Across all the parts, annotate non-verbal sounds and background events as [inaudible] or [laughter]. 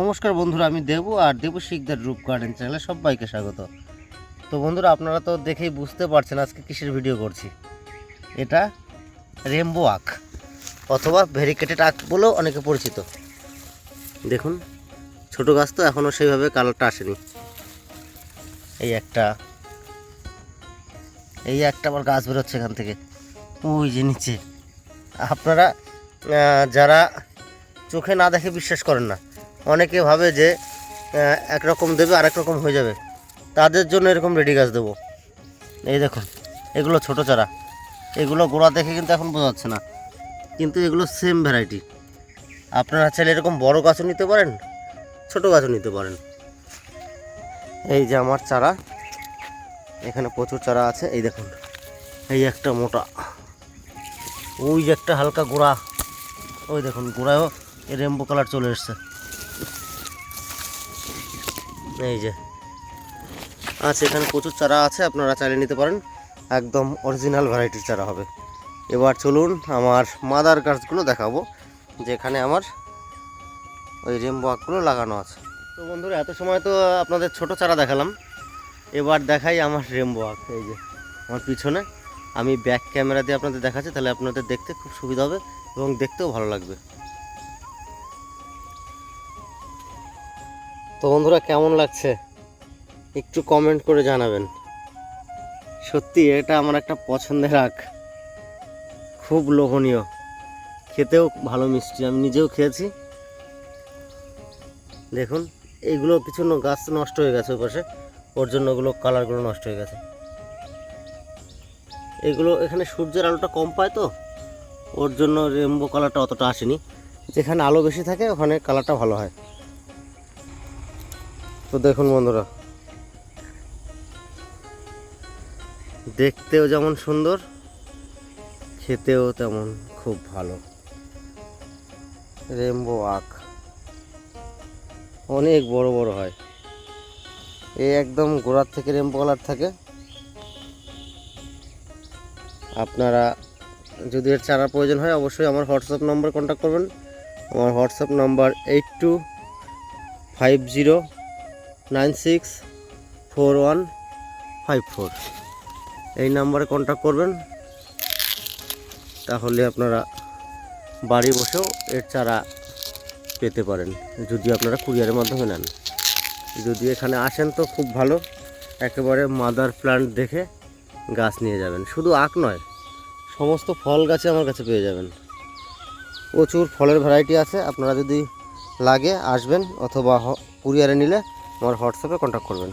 নমস্কার বন্ধুরা, আমি দেবু আর দেবু শিকদার রূপ গার্ডেন চ্যানেলে সবাইকে স্বাগত। তো বন্ধুরা, আপনারা তো দেখেই বুঝতে পারছেন আজকে কিসের ভিডিও করছি। এটা রেমবো আখ, অথবা ভেরিকেটেড আখ বলেও অনেকে পরিচিত। দেখুন, ছোট গাছ তো এখনও সেইভাবে কালারটা আসেনি। এই একটা এই একটা আমার গাছ বেরোচ্ছে এখান থেকে। ওই যে নিচে। আপনারা যারা চোখে না দেখে বিশ্বাস করেন না অনেকে ভাবে যে একরকম দেবে, আরেক রকম হয়ে যাবে। তাদের জন্য এরকম রেডি গাছ দেবো। এই দেখুন, এগুলো ছোট চারা। এগুলো গোড়া দেখে কিন্তু এখন বোঝা যাচ্ছে না। কিন্তু এগুলো সেম ভ্যারাইটি আপনারা চাইলে এরকম বড় গাছও নিতে পারেন, ছোট গাছও নিতে পারেন। এই যে আমার চারা, এখানে প্রচুর চারা আছে। এই দেখুন, এই একটা মোটা, ওই যে একটা হালকা গোড়া। ওই দেখুন, গোড়ায়ও রেমবো কালার চলে এসছে। এই যে। আচ্ছা এখানে প্রচুর চারা আছে, আপনারা চাইলে নিতে পারেন। একদম অরিজিনাল ভ্যারাইটির চারা হবে। এবার চলুন আমার মাদার গাছগুলো দেখাবো, যেখানে আমার ওই রেমবো আখগুলো লাগানো আছে। তো বন্ধুরা, এত সময় তো আপনাদের ছোট চারা দেখালাম। এবার দেখাই আমার রেমবো আখ, এই যে আমার পিছনে। আমি ব্যাক ক্যামেরা দিয়ে আপনাদের দেখাচ্ছি, তাহলে আপনাদের দেখতে খুব সুবিধা হবে এবং দেখতেও ভালো লাগবে। তো বন্ধুরা, কেমন লাগছে? একটু কমেন্ট করে জানাবেন। সত্যি, এটা আমার একটা পছন্দের আখ। খুব লোভনীয়। খেতেও ভালো মিষ্টি, আমি নিজেও খেয়েছি। দেখুন, এইগুলো কিছু গাছ নষ্ট হয়ে গেছে ওই পাশে। ওর জন্য ওগুলো কালারগুলো নষ্ট হয়ে গেছে। এগুলো এখানে সূর্যের আলোটা কম পায় তো। ওর জন্য রেমবো কালারটা অতটা আসেনি। যেখানে আলো বেশি থাকে, ওখানে কালারটা ভালো হয়। তো দেখুন বন্ধুরা। দেখতেও যেমন সুন্দর, খেতেও তেমন খুব ভালো। রেমবো আখ। অনেক বড় বড় হয়। এই একদম গোড়ার থেকে রেমবো কালার থাকে। আপনারা যদি এর চারা প্রয়োজন হয়, অবশ্যই আমার হোয়াটসঅ্যাপ নম্বর কন্ট্যাক্ট করবেন। আমার WhatsApp number eight two five zero nine six four one five four. এই নাম্বারে কন্ট্যাক্ট করবেন। তাহলে আপনারা বাড়ি বসেও এর চারা পেতে পারেন, যদি আপনারা কুরিয়ারের মাধ্যমে নেন। যদি এখানে আসেন তো খুব ভালো, একেবারে মাদার প্লান্ট দেখে গাছ নিয়ে যাবেন। শুধু আখ নয়, সমস্ত ফল গাছে আমার কাছে পেয়ে যাবেন। প্রচুর ফলের ভ্যারাইটি আছে, আপনারা যদি লাগে আসবেন অথবা কুরিয়ারে নিলে আমার হোয়াটসঅ্যাপে কন্ট্যাক্ট করবেন।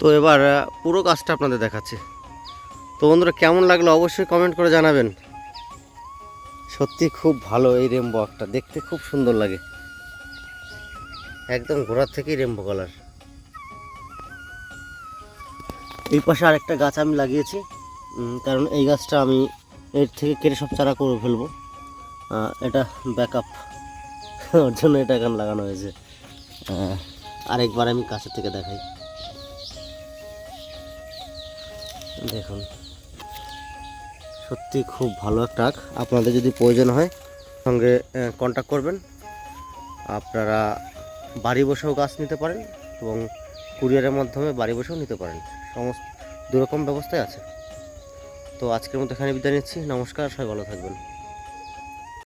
তো এবার পুরো গাছটা আপনাদের দেখাচ্ছি। তো বন্ধুরা, কেমন লাগল অবশ্যই কমেন্ট করে জানাবেন। সত্যি খুব ভালো এই রেমবো একটা দেখতে খুব সুন্দর লাগে। একদম ঘোড়ার থেকেই রেমবো কালার এই পাশে আরেকটা গাছ আমি লাগিয়েছি কারণ এই গাছটা আমি এর থেকে কেটে সব চারা করে ফেলব। এটা ব্যাকআপ [laughs] ওর জন্য এটা এখানে লাগানো হয়েছে। আরেকবার আমি কাছের থেকে দেখাই। দেখুন। সত্যি খুব ভালো একটা আখ। আপনাদের যদি প্রয়োজন হয়, সঙ্গে কন্ট্যাক্ট করবেন। আপনারা বাড়ি বসেও গাছ নিতে পারেন এবং কুরিয়ারের মাধ্যমে বাড়ি বসেও নিতে পারেন। সমস্ত, দুরকম ব্যবস্থাই আছে। তো আজকের মতো এখানে বিদায় নিচ্ছি। নমস্কার, সবাই ভালো থাকবেন।